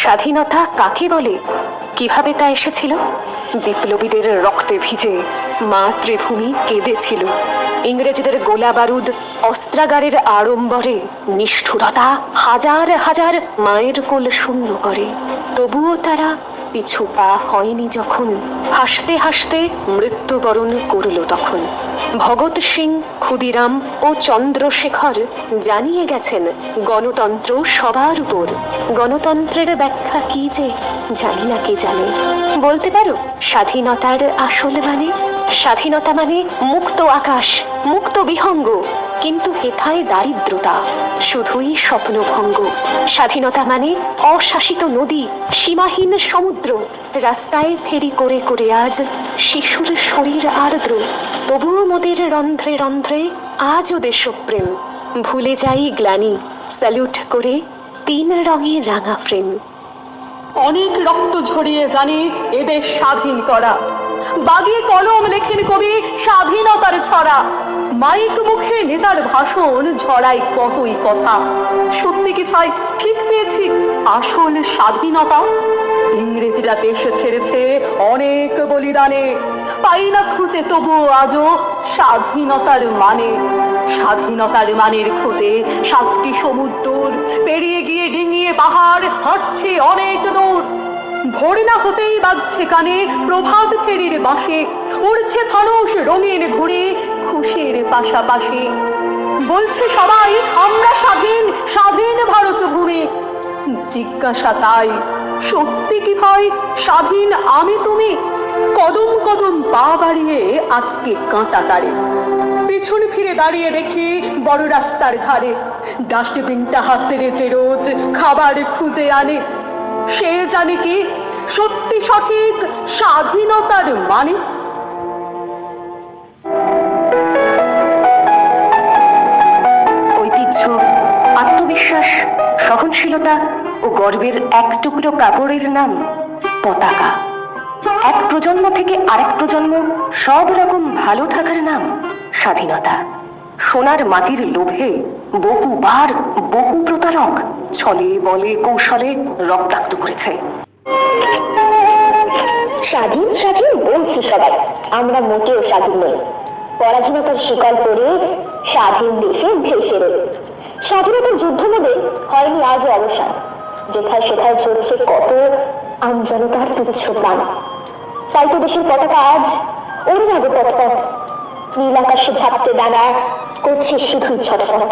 স্বাধীনতা কাকে বলে? কীভাবে তা এসেছিল? বিপ্লবীদের রক্তে ভিজে মাতৃভূমি কেঁদেছিল। ইংরেজদের গোলা বারুদ অস্ত্রাগারের আড়ম্বরে নিষ্ঠুরতা হাজার হাজার মায়ের কোল শূন্য করে। তবুও তারা পিছু পা হয়নি যখন। হাসতে হাসতে মৃত্যুবরণ করল তখন। ভগৎ সিং, ক্ষুদিরাম ও চন্দ্রশেখর জানিয়ে গেছেন, গণতন্ত্র সবার উপর। গণতন্ত্রের ব্যাখ্যা কি যে, জানি না কে জানে। বলতে পারো, স্বাধীনতার আসল মানে? স্বাধীনতা মানে মুক্ত আকাশ, মুক্ত বিহঙ্গ। কিন্তু হেথায় দারিদ্রতা, শুধুই স্বপ্নভঙ্গ। স্বাধীনতা মানে অশাসিত নদী, সীমাহীন সমুদ্র, রাস্তায় ফেরি করে করে আজ শিশুর শরীর আর্দ্র। তবুও মোদের রন্ধ্রে রন্ধ্রে আজও দেশপ্রেম। ভুলে যাই গ্লানি, স্যালুট করে তিন রঙে রাঙা ফ্রেম। অনেক রক্ত ঝরিয়ে জানি এদের স্বাধীন করা। বাগিয়ে কলম লেখেন কবি স্বাধীনতার ছড়া। মাইক মুখে নেতার ভাষণ, ঝড়াই কতই কথা। সত্যি কি চাই? ঠিক পেয়েছি। আসল স্বাধীনতা। ইংরেজরা দেশ ছেড়েছে অনেক বলিদানে। পাই না খুঁজে তবু আজও স্বাধীনতার মানে। স্বাধীনতার মানের খোঁজে সাতটি সমুদ্র, পেরিয়ে গিয়ে ডিঙিয়ে পাহাড়, হাঁটছে অনেক দূর। ভোর না হতেই বাজছে কানে প্রভাত ফেরির বাঁশে উড়ছে ফানুষ রঙিন ঘুড়ি খুশির পাশাপাশি। বলছে সবাই, আমরা স্বাধীন স্বাধীন ভারত ভূমি জিজ্ঞাসা তাই, সত্যি কি ভাই স্বাধীন আমি তুমি? কদম কদম পা বাড়িয়ে আটকে কাঁটা তারে। পেছন ফিরে দাঁড়িয়ে দেখি বড় রাস্তার ধারে। ডাস্টবিনটা হাতে রেচে রোজ খাবার খুঁজে আনে। সে জানে কি সত্যি সঠিক স্বাধীনতার মানে ঐতিহ্য, আত্মবিশ্বাস, সহনশীলতা ও গর্বের এক টুকরো কাপড়ের নাম পতাকা। এক প্রজন্ম থেকে আরেক প্রজন্ম সব রকম ভালো থাকার নাম স্বাধীনতা। সোনার মাটির লোভে বহুবার বহু প্রতারক ছলে বলে কৌশলে রক্তাক্ত করেছে। স্বাধীন স্বাধীন বলছি সবাই, আমরা মোটেও স্বাধীন নই। পরাধীনতার শিকার করে স্বাধীন দেশে ভেসে রই স্বাধীনতার যুদ্ধ মোদে হয়নি আজও অবসান। যেথায় সেথায় ঝরছে কত আমজনতার তুচ্ছ প্রাণ। তাই তো দেশের পতাকা আজ ওরে আগে পথ নীল আকাশে ঝাপতে ডানা করছে শুধুই ছটফট।